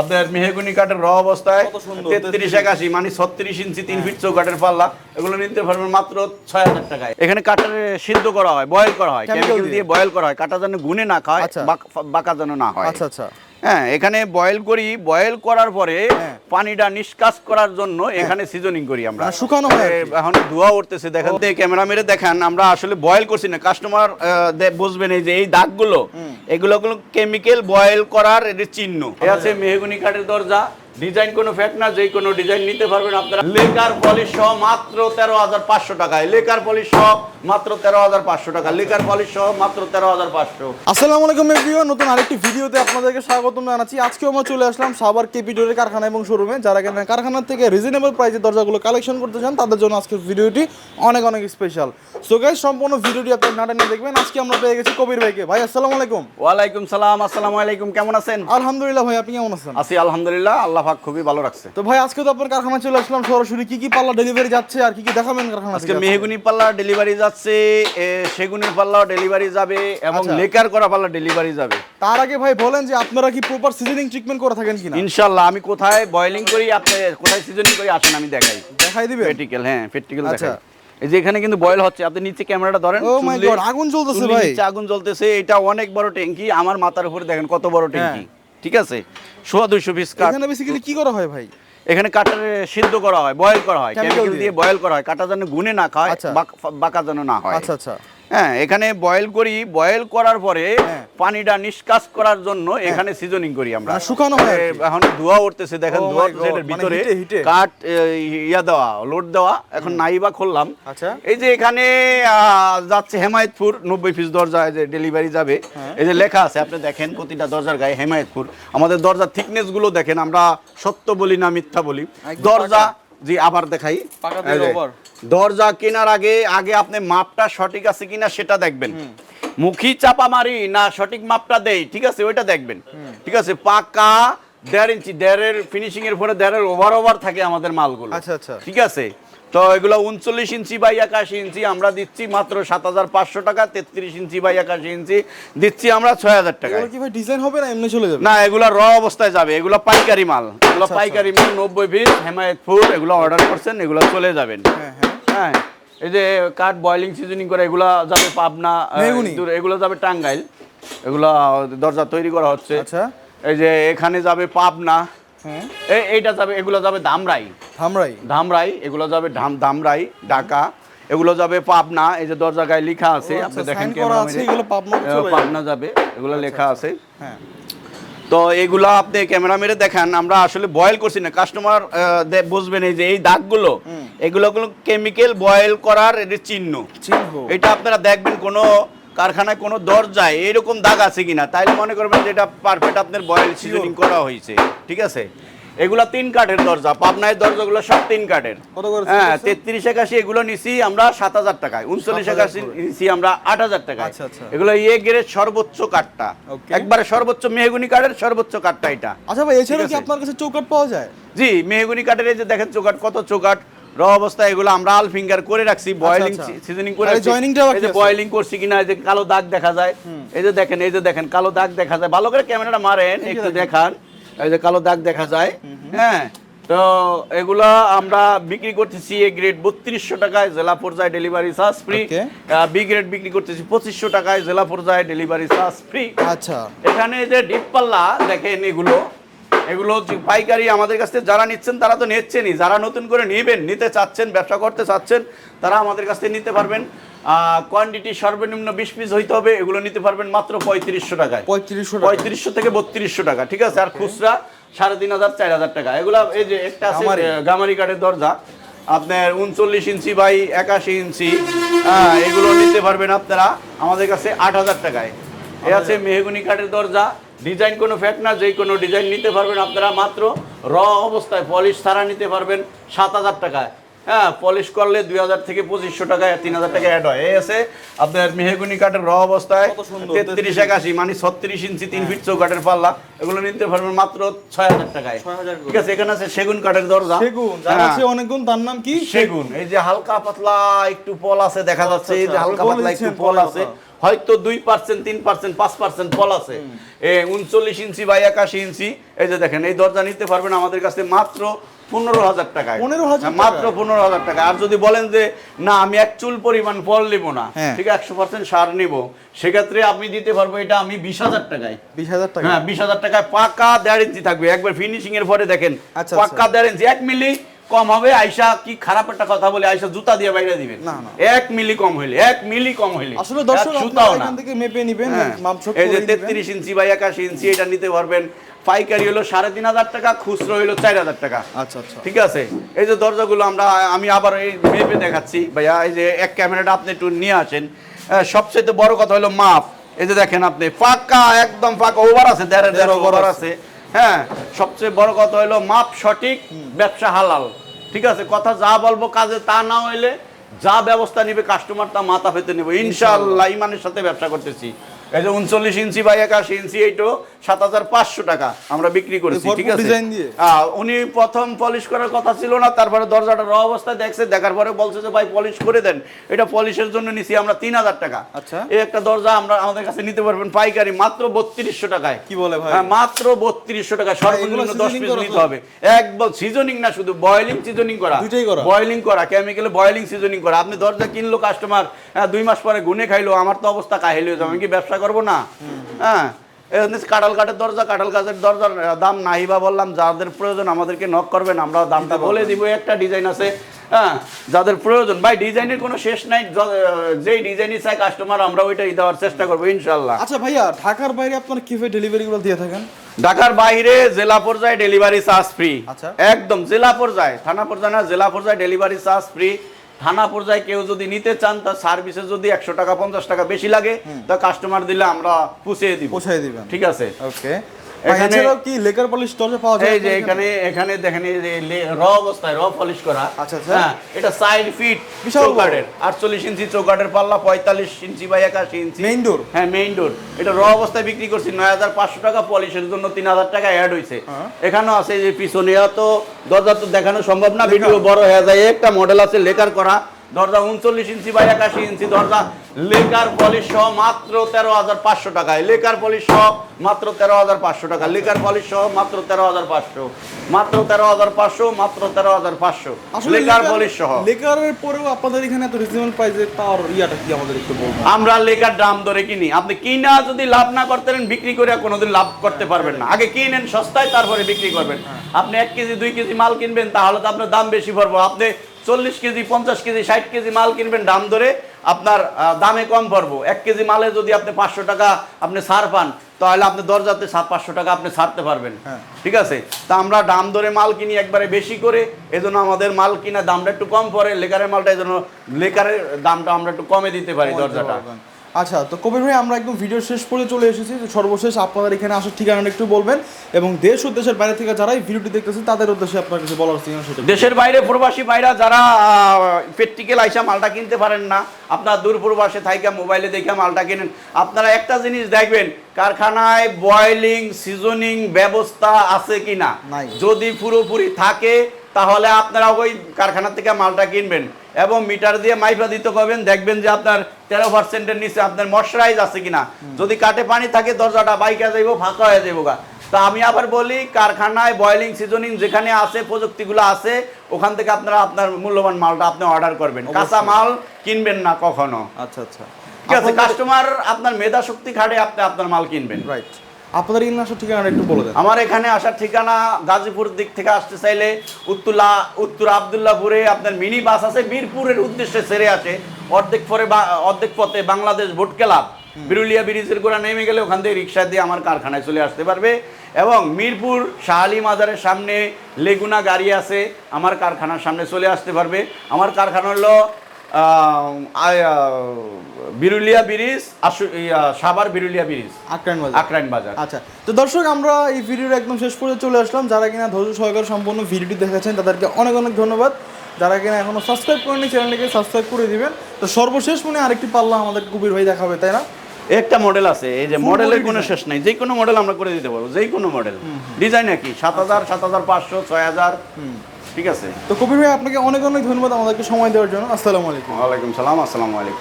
আপনার মেহগুনি কাঠের র অবস্থায় তেত্রিশ একাশি মানে ছত্রিশ ইঞ্চি তিন ফিট চৌকাঠের পাল্লা। এগুলো নিতে পারবেন মাত্র ছয় হাজার টাকায়। এখানে কাঠের সিদ্ধ করা হয় বয়েল করা হয়। কেমিক্যাল দিয়ে? দিয়ে বয়েল করা হয়। কাটা যেন গুনে না খায় আচ্ছা। বাঁকা যেন না হয়। আচ্ছা আচ্ছা। হ্যাঁ এখানে বয়েল করি। বয়েল করার পরে হ্যাঁ। পানিটা নিষ্কাশ করার জন্য এখানে সিজনিং করি আমরা। শুকানো হয়। এখন ধোয়া উঠতেছে দেখেন। ক্যামেরা মেরে দেখেন আমরা আসলে বয়েল করছি না। কাস্টমার বুঝবেন এই যে এই দাগগুলো এগুলো গুলো কেমিক্যাল বয়েল করার এর চিহ্ন। এ আছে মেহগুনি কাঠের দরজা। ডিজাইন কোনো ফ্যাট না যে কোনো ডিজাইন নিতে পারবেন আপনারা। লেকার পলিশ সহ মাত্র তেরো হাজার পাঁচশো টাকায়। লেকার পলিশ সহ মাত্র তেরো হাজার পাঁচশো টাকা। লেকার পলিশ সহ মাত্র তেরো হাজার পাঁচশো। আসসালামু আলাইকুম এভরিওয়ান নতুন আরেকটি ভিডিওতে আপনাদেরকে স্বাগতম জানাচ্ছি। আজকে আমরা চলে আসলাম সাবার কেপিডোরের কারখানা এবং শোরুমে যারা কিনা কারখানা থেকে রিজনেবল প্রাইসে দরজাগুলো কালেকশন করতে চান তাদের জন্য আজকের ভিডিওটি অনেক অনেক স্পেশাল সো গাইস সম্পূর্ণ ভিডিওটি আপনার নাটা নিয়ে দেখবেন। আজকে আমরা পেয়ে গেছি কবির ভাইকে। ভাই আসসালামু আলাইকুম। ওয়ালাইকুম সালাম আসসালামু আলাইকুম কেমন আছেন? আলহামদুলিল্লাহ ভাই আপনি কেমন আছেন? আছি আলহামদুলিল্লাহ আল্লাহ পাক খুবই ভালো রাখছে। তো ভাই আজকে তো আপনার কারখানা চলে আসলাম সরাসরি। কি কি পাল্লা ডেলিভারি যাচ্ছে আর কি কি দেখাবেন কারখানা আজকে? মেহগুনি পাল্লা ডেলিভারি যাচ্ছে এ, সেগুনের পাল্লাও ডেলিভারি যাবে এবং আচ্ছা। লেকার করা পাল্লা ডেলিভারি যাবে। তার আগে ভাই বলেন যে আপনারা কি প্রপার সিজনিং ট্রিটমেন্ট করে থাকেন কিনা? ইনশাল্লাহ আমি কোথায় বয়েলিং করি আপনি কোথায় সিজনিং করি আসেন আমি দেখাই। দেখাই দিবেন? প্র্যাকটিক্যাল হ্যাঁ প্র্যাকটিক্যাল আচ্ছা। দেখাই। এই যে এখানে কিন্তু বয়েল হচ্ছে আপনি নিচে ক্যামেরাটা ধরেন my চুল্লি- God, আগুন জ্বলতেছে ভাই। নিচে আগুন জ্বলতেছে এটা অনেক বড় ট্যাঙ্কি আমার মাথার উপরে দেখেন কত বড় ট্যাঙ্কি। ঠিক আছে? সোয়া দুইশো পিস কাঠ। এখানে বেসিক্যালি কি করা হয় ভাই? এখানে কাটার সিদ্ধ করা হয় বয়েল করা হয় কেমিক্যাল দিয়ে? বয়েল করা হয় কাটা যেন গুনে না খায় আচ্ছা। বাঁকা যেন না হয় আচ্ছা আচ্ছা হ্যাঁ এখানে বয়েল করি। বয়েল করার পরে হ্যাঁ। পানিটা নিষ্কাশ করার জন্য এখানে সিজনিং করি আমরা। শুকানো হয়? এখন ধোয়া উঠতেছে দেখেন ধোয়া এটার মানে ভিতরে। কাঠ ইয়া দেওয়া লোড দেওয়া। এখন নাইবা খুললাম। আচ্ছা। এই যে এখানে যাচ্ছে হেমায়তপুর নব্বই পিস দরজা যে ডেলিভারি যাবে। হ্যাঁ। এই যে লেখা আছে আপনি দেখেন প্রতিটা দরজার গায়ে হেমায়তপুর। আমাদের দরজার থিকনেসগুলো দেখেন আমরা সত্য বলি না মিথ্যা বলি। দরজা জি আবার দেখাই। দরজা কেনার আগে আগে আপনি মাপটা সঠিক আছে কিনা সেটা দেখবেন। মুখী চাপা মারি না সঠিক মাপটা দেই ঠিক আছে ওইটা দেখবেন। ঠিক আছে পাকা দেড় ইঞ্চি দেড়ের ফিনিশিং এর পরে দেড়ের ওভার ওভার থাকে আমাদের মালগুলো। আচ্ছা, আচ্ছা। ঠিক আছে? তো এগুলো উনচল্লিশ ইঞ্চি বাই একাশি ইঞ্চি আমরা দিচ্ছি মাত্র সাত হাজার পাঁচশো টাকা তেত্রিশ ইঞ্চি বাই একাশি ইঞ্চি দিচ্ছি আমরা ছয় হাজার টাকা ডিজাইন হবে না এমনি চলে যাবে? না এগুলো র অবস্থায় যাবে এগুলো পাইকারি মাল এগুলো আচ্ছা, পাইকারি মাল নব্বই পিস হেমায়তপুর এগুলো অর্ডার করছেন এগুলো চলে যাবেন। হ্যাঁ হ্যাঁ। হ্যাঁ এই যে কাঠ বয়লিং সিজনিং করে এগুলা যাবে পাবনা এগুলো যাবে টাঙ্গাইল এগুলা দরজা তৈরি করা হচ্ছে। আচ্ছা। এই যে এখানে যাবে পাবনা হ্যাঁ। এই এইটা যাবে এগুলো যাবে ধামরাই ধামরাই? ধামরাই এগুলো যাবে ধাম ধামরাই ঢাকা। এগুলো যাবে পাবনা এই যে দরজা গায়ে লেখা আছে আপনি আচ্ছা, দেখেন আছে, এগুলো পাবনা যাবে। এগুলো লেখা আছে। হ্যাঁ। তো এগুলো আপনি ক্যামেরা মেরে দেখেন আমরা আসলে বয়েল করছি না। কাস্টমার বুঝবেন এই যে এই দাগগুলো এগুলো গুলো কেমিক্যাল বয়েল করার এর চিহ্ন। চিহ্ন। এটা আপনারা দেখবেন কোনো কারখানায় কোনো দরজায় এরকম দাগ আছে কিনা তাইলে মনে করবেন যে এটা পারফেক্ট আপনার বয়েল সিজনিং করা হয়েছে ঠিক আছে? এগুলা তিন কাঠের দরজা পাবনায় দরজাগুলো সব তিন কাঠের। হ্যাঁ তেত্রিশ একাশি এগুলো নিছি আমরা সাত হাজার টাকায় উনচল্লিশ একাশি। নিছি আমরা আট হাজার টাকায়। আচ্ছা, আচ্ছা। এগুলো ইয়ে গ্রেড সর্বোচ্চ কাঠটা। একবারে সর্বোচ্চ মেহগুনি কাঠের সর্বোচ্চ কাঠটা এটা। আচ্ছা ভাই এছাড়া কি আপনার কাছে চৌকাট পাওয়া যায়? জি মেহগুনি কাঠের এই যে দেখেন চৌকাট কত চৌকাট র অবস্থায় এগুলো আমরা আল ফিঙ্গার করে রাখছি বয়েলিং আচ্ছা। সিজনিং করে এই যে? বয়েলিং করছি কিনা এই যে কালো দাগ দেখা যায়। এই যে দেখেন এই যে দেখেন কালো দাগ দেখা যায়। ভালো করে ক্যামেরাটা মারেন একটু দেখেন। এই যে কালো দাগ দেখা যায় হ্যাঁ? তো এগুলা আমরা বিক্রি করতেছি এ গ্রেড বত্রিশশো টাকায় জেলা পর্যায়ে delivery charge free B grade বিক্রি করতেছি পঁচিশশো টাকায় জেলা পর্যায়ে ডেলিভারি চার্জ ফ্রি আচ্ছা। এখানে যে ডিপ পাল্লা দেখেন এগুলো। এগুলো পাইকারি আমাদের কাছ থেকে যারা নিচ্ছেন তারা তো নিচ্ছেনই। যারা নতুন করে নিবেন নিতে চাচ্ছেন ব্যবসা করতে চাচ্ছেন তারা আমাদের কাছ থেকে নিতে পারবেন। কোয়ান্টিটি সর্বনিম্ন বিশ পিস হইতে হবে এগুলো নিতে পারবেন মাত্র পঁয়ত্রিশশো টাকায়। পঁয়ত্রিশশো পঁয়ত্রিশশো থেকে বত্রিশশো টাকা ঠিক আছে? আর খুচরা সাড়ে তিন হাজার চার হাজার টাকা। এগুলো এই যে একটা আছে গামারি। কাঠের দরজা। আপনার উনচল্লিশ ইঞ্চি বাই একাশি ইঞ্চি। হ্যাঁ, এগুলো নিতে পারবেন আপনারা আমাদের কাছে আট হাজার টাকায়। এ আছে মেহগুনি কাঠের দরজা। ডিজাইন কোনো ফ্যাট না যে কোনো ডিজাইন নিতে পারবেন আপনারা মাত্র। র অবস্থায় পলিশ ছাড়া নিতে পারবেন সাত হাজার টাকায়। হ্যাঁ পলিশ করলে দুই হাজার থেকে পঁচিশশো টাকায় তিন হাজার টাকা অ্যাড হয়। এই আছে আপনার মেহেগুনি কাঠের র অবস্থায় তেত্রিশ একাশি মানে ছত্রিশ ইঞ্চি তিন ফিট চৌকাঠের পাল্লা। এগুলো নিতে পারবেন মাত্র ছয় হাজার টাকায়। 6,000 করে। ঠিক আছে এখানে আছে সেগুন কাঠের দরজা। সেগুন হ্যাঁ, আছে অনেক গুণ তার নাম কি? সেগুন। এই যে হালকা পাতলা একটু পল আছে দেখা যাচ্ছে। এই যে আচ্ছা, হালকা পাতলা একটু পল আছে। হয়তো দুই পার্সেন্ট তিন পার্সেন্ট পাঁচ পার্সেন্ট ফল আছে। উনচল্লিশ ইঞ্চি বা একাশি ইঞ্চি এই যে দেখেন এই দরজা নিতে পারবেন আমাদের কাছে মাত্র পনেরো হাজার টাকায়। 15,000 হ্যাঁ, মাত্র পনেরো হাজার টাকা আর যদি বলেন যে না আমি এক চুল পরিমাণ ফল নিবো না হ্যাঁ। ঠিক আছে একশো পার্সেন্ট সার নিবো সেক্ষেত্রে আমি দিতে পারব এটা আমি বিশ হাজার টাকায়। বিশ হাজার টাকা হ্যাঁ বিশ হাজার টাকায় পাকা দেড় ইঞ্চি থাকবে। একবার ফিনিশিং এর পরে দেখেন আচ্ছা, পাক্কা দেড় ইঞ্চি এক মিলি কম হবে আয়সা কি খারাপ একটা কথা বলে আয়সা জুতা দিয়ে বাইরে দিবেন। না, না। এক মিলি কম হইলে এক মিলি কম হইলে। আসলে দর্শক আপনারা না। এখান থেকে মেপে নিবেন হ্যাঁ। মাপসব এই যে করে নিবেন। তেত্রিশ ইঞ্চি বা একাশি ইঞ্চি এটা নিতে পারবেন। পাইকারি হলো সাড়ে তিন হাজার টাকা খুচরো হইল চার হাজার টাকা। আচ্ছা আচ্ছা। ঠিক আছে? এই যে দরজাগুলো আমরা আমি আবার এই মেপে দেখাচ্ছি। ভাইয়া এই যে এক ক্যামেরাটা আপনি একটু নিয়ে আসেন। সবচেয়ে বড় কথা হলো মাপ। এই যে দেখেন আপনি ফাঁকা একদম ফাঁকা ওভার আছে দেড় দেড় ওভার। আছে। হ্যাঁ সবচেয়ে বড় কথা হলো মাপ সঠিক ব্যবসা হালাল। ঠিক আছে কথা যা বলব কাজে তা না হইলে যা ব্যবস্থা নিবে কাস্টমার তা মাথা পেতে নেব। ইনশাআল্লাহ। ইমানের সাথে ব্যবসা করতেছি। এই যে উনচল্লিশ ইঞ্চি বা একাশি ইঞ্চি এইটো সাত হাজার পাঁচশো টাকা আমরা বিক্রি করেছি ঠিক আছে উনি প্রথম পলিশ করার কথা ছিল না তারপরে দরজাটা র অবস্থায় দেখছে দেখার পরে বলছে যে ভাই পলিশ করে দেন এটা পলিশের জন্য নিছি আমরা তিন হাজার টাকা আচ্ছা। এই একটা দরজা আমরা আমাদের কাছে নিতে পারবেন পাইকারি মাত্র বত্রিশশো টাকায় কি বলে ভাই? হ্যাঁ, মাত্র বত্রিশশো টাকা সর্বনিম্ন দশ পিস নিতে? হবে একদম সিজনিং না শুধু বয়েলিং সিজনিং করা? বয়েলিং করা কেমিক্যালে বয়েলিং সিজনিং করা আপনি দরজা কিনলো কাস্টমার দুই মাস পরে গুনে খাইলো আমার তো অবস্থা কাহিল হয়ে যাবে আমি কি ব্যবসা করব না। হ্যাঁ কাঁঠাল কাঠের দরজা কাঁঠাল গাছের দরজার দাম নাই বা বললাম যাদের প্রয়োজন আমাদেরকে নক করবেন আমরা দামটা বলে দিব একটা ডিজাইন আছে। হ্যাঁ যাদের প্রয়োজন ভাই ডিজাইনের কোনো শেষ নাই। যেই ডিজাইনই চাই কাস্টমার আমরা ওইটাই দেওয়ার চেষ্টা করব ইনশাল্লাহ আচ্ছা ভাইয়া ঢাকার বাইরে আপনারা কীভাবে ডেলিভারি গুলো দিয়ে থাকেন? ঢাকার বাইরে জেলা পর্যায়ে ডেলিভারি চার্জ ফ্রি আচ্ছা। একদম জেলা পর্যায়ে থানা পর্যায়ে না জেলা পর্যায়ে ডেলিভারি চার্জ ফ্রি থানা পর্যায়ে কেউ যদি নিতে চান তার সার্ভিসে যদি একশো টাকা পঞ্চাশ টাকা বেশি লাগে তা কাস্টমার দিলে আমরা পুষিয়ে দিব। পুষিয়ে দিবেন। ঠিক আছে? ওকে। এছাড়াও কি লেকার পলিশ পাওয়া যায় এই যে এখানে? এখানে দেখেন এই যে র অবস্থায় র পলিশ করা। আচ্ছা, আচ্ছা। হ্যাঁ এটা সাইড ফিট বিশাল। চৌকাঠের আটচল্লিশ ইঞ্চি চৌকাঠের পাল্লা পঁয়তাল্লিশ ইঞ্চি বা একাশি ইঞ্চি। Main door? হ্যাঁ মেইন ডোর এটা র অবস্থায় বিক্রি করছি নয় হাজার পাঁচশো টাকা পলিশের জন্য তিন হাজার টাকা অ্যাড হয়েছে হ্যাঁ। এখানেও আছে যে পিছনে তো দরজা তো দেখানো সম্ভব না ভিডিও বড় হয়ে যায়। একটা মডেল আছে লেকার করা। দরজা উনচল্লিশ ইঞ্চি বা একাশি ইঞ্চি দরজা। লেকার পলিশ সহ মাত্র তেরো হাজার পাঁচশো টাকায়। লেকার পলিশ সহ মাত্র তেরো হাজার পাঁচশো টাকা। লেকার পলিশ সহ মাত্র তেরো হাজার পাঁচশো। মাত্র তেরো হাজার পাঁচশো মাত্র তেরো হাজার পাঁচশো। লেকার পলিশ সহ। লেকারের পরেও আপনাদের এখানে এত রিজনেবল প্রাইসে পাওয়ার ইয়াটা কি আমাদের একটু বলবেন আমরা লেকার দাম ধরে কিনি। আপনি কিনা যদি লাভ না করতে পারেন বিক্রি করে কোনোদিন লাভ করতে পারবেন না। আগে কিনেন সস্তায় তারপরে বিক্রি করবেন। আপনি এক কেজি দুই কেজি মাল কিনবেন তাহলে তো আপনার দাম বেশি পড়ব। আপনি চল্লিশ কেজি পঞ্চাশ কেজি ষাট কেজি মাল কিনবেন দাম ধরে আপনার দামে কম পড়ব। এক কেজি মালে যদি আপনি পাঁচশো টাকা আপনি সার পান তাহলে আপনি দরজাতে সাত পাঁচশো টাকা আপনি ছাড়তে পারবেন। হ্যাঁ। ঠিক আছে? তা আমরা দাম ধরে মাল কিনি একবারে বেশি করে এজন্য আমাদের মাল কিনা দামটা একটু কম পড়ে লেকারের মালটা এই জন্য লেকারের দামটা আমরা একটু কমে দিতে পারি দরজাটা। আচ্ছা তো কবির ভাই আমরা একদম ভিডিও শেষ পর্যন্ত চলে এসেছি। সর্বশেষ আপনাদের এখানে আসার ঠিকানাটা একটু বলবেন এবং দেশ ও দেশের বাইরে থেকে যারা এই ভিডিওটি দেখতেছেন তাদের উদ্দেশ্যে আপনার কিছু বলার সেটা দেশের বাইরে প্রবাসী ভাইরা যারা প্র্যাকটিক্যাল আইসা মালটা কিনতে পারেন না আপনার দূর প্রবাসে থাইকা মোবাইলে দেখে মালটা কিনেন আপনারা একটা জিনিস দেখবেন কারখানায় বয়েলিং সিজনিং ব্যবস্থা আছে কিনা? নাই। যদি পুরোপুরি থাকে তাহলে আপনারা ওই কারখানা থেকে মালটা কিনবেন এবং মিটার দিয়ে মাইফা দিতে করবেন দেখবেন যে আপনার তেরো পার্সেন্টের নিচে আপনার ময়শ্চারাইজ আছে কিনা। যদি কাটে পানি থাকে দরজাটা বাইকে যাইব ফাঁকা হয়ে যাব গা। তা আমি আবার বলি কারখানায় বয়েলিং সিজনিং যেখানে আছে প্রযুক্তিগুলো আছে ওখান থেকে আপনারা আপনার মূল্যবান মালটা আপনি অর্ডার করবেন। কাঁচা মাল কিনবেন না কখনো। আচ্ছা আচ্ছা। ঠিক আছে কাস্টমার আপনার মেধা শক্তি খাটে আপনি আপনার মাল কিনবেন। রাইট আপনাদের এখানে আসার ঠিকানাটা একটু বলে দেন। আমার এখানে আসার ঠিকানা গাজীপুর দিক থেকে আসতে চাইলে উত্তুলা, উত্তর আবদুল্লাপুরে আপনার মিনি বাস আছে, মিরপুরের উদ্দেশ্যে ছেড়ে আছে অর্ধেক পরে অর্ধেক পথে বাংলাদেশ ভোট ক্লাব, বিরুলিয়া ব্রিজের গোড়া নেমে গেলে ওখান থেকে রিক্সা দিয়ে আমার কারখানায় চলে আসতে পারবে। এবং মিরপুর শাহালি মাজারের সামনে লেগুনা গাড়ি আছে, আমার কারখানার সামনে চলে আসতে পারবে। আমার কারখানা হলো বিরুলিয়া ব্রিজ সাভার বিরুলিয়া ব্রিজ। আক্রাইন বাজার। আকরাইন বাজার। আচ্ছা তো দর্শক আমরা এই ভিডিওর একদম শেষ পর্যন্ত চলে আসলাম। যারা কিনা ধৈর্য সহকারে সম্পূর্ণ ভিডিওটি দেখেছেন তাদেরকে অনেক অনেক ধন্যবাদ। যারা কিনা এখনও সাবস্ক্রাইব করেনি চ্যানেলটিকে সাবস্ক্রাইব করে দিবেন। তো সর্বশেষ মনে আরেকটি পাল্লা আমাদের কবির ভাই দেখাবে তাই না? একটা মডেল আছে এই যে মডেলের কোনো শেষ নাই। যে কোনো মডেল আমরা করে দিতে পারব যে কোনো মডেল ডিজাইন কি সাত হাজার সাত হাজার পাঁচশো ছয় হাজার। ঠিক আছে। তো কবির ভাই আপনাকে অনেক অনেক ধন্যবাদ আমাদেরকে সময় দেওয়ার জন্য। আসসালামু আলাইকুম। ওয়ালাইকুম সালাম আসসালামু আলাইকুম।